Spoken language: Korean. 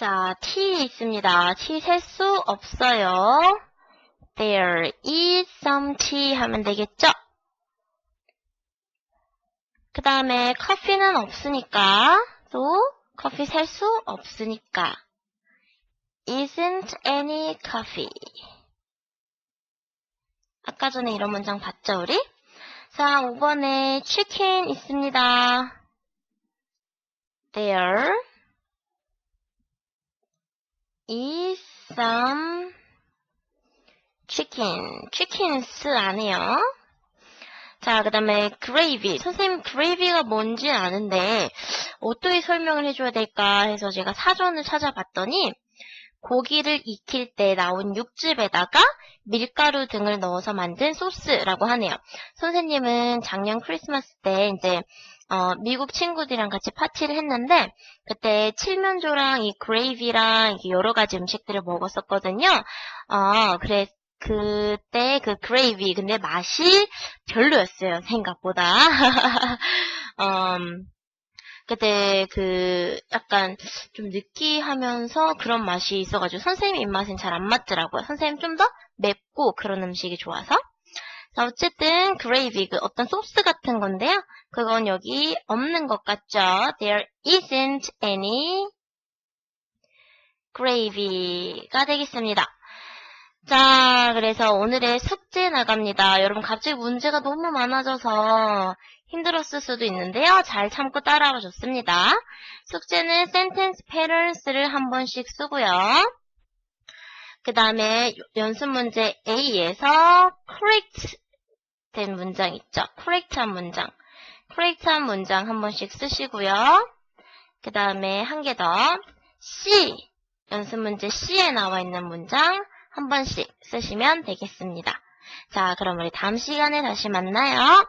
자, T 있습니다. T 셀수 없어요. There is some tea 하면 되겠죠? 그 다음에 커피는 없으니까 또 커피 살수 없으니까 isn't any coffee 아까 전에 이런 문장 봤죠 우리? 자 5번에 chicken 있습니다 there is some chicken chickens 아니에요 자, 그 다음에 gravy. 선생님 gravy가 뭔지 아는데 어떻게 설명을 해줘야 될까 해서 제가 사전을 찾아봤더니 고기를 익힐 때 나온 육즙에다가 밀가루 등을 넣어서 만든 소스라고 하네요. 선생님은 작년 크리스마스 때 이제 어, 미국 친구들이랑 같이 파티를 했는데 그때 칠면조랑 이 그레이비랑 여러 가지 음식들을 먹었었거든요. 어, 그래 그때 그 그레이비 근데 맛이 별로였어요 생각보다. 음, 그때 그 약간 좀 느끼하면서 그런 맛이 있어가지고 선생님 입맛엔 잘 안 맞더라고요. 선생님 좀 더 맵고 그런 음식이 좋아서 자 어쨌든 그레이비 그 어떤 소스 같은 건데요 그건 여기 없는 것 같죠 there isn't any gravy가 되겠습니다 자, 그래서 오늘의 숙제 나갑니다. 여러분 갑자기 문제가 너무 많아져서 힘들었을 수도 있는데요. 잘 참고 따라와 줬습니다. 숙제는 sentence patterns를 한 번씩 쓰고요. 그 다음에 연습 문제 A에서 correct 된 문장 있죠. correct한 문장. correct한 문장 한 번씩 쓰시고요. 그 다음에 한 개 더. C. 연습 문제 C에 나와 있는 문장 한 번씩 쓰시면 되겠습니다. 자, 그럼 우리 다음 시간에 다시 만나요.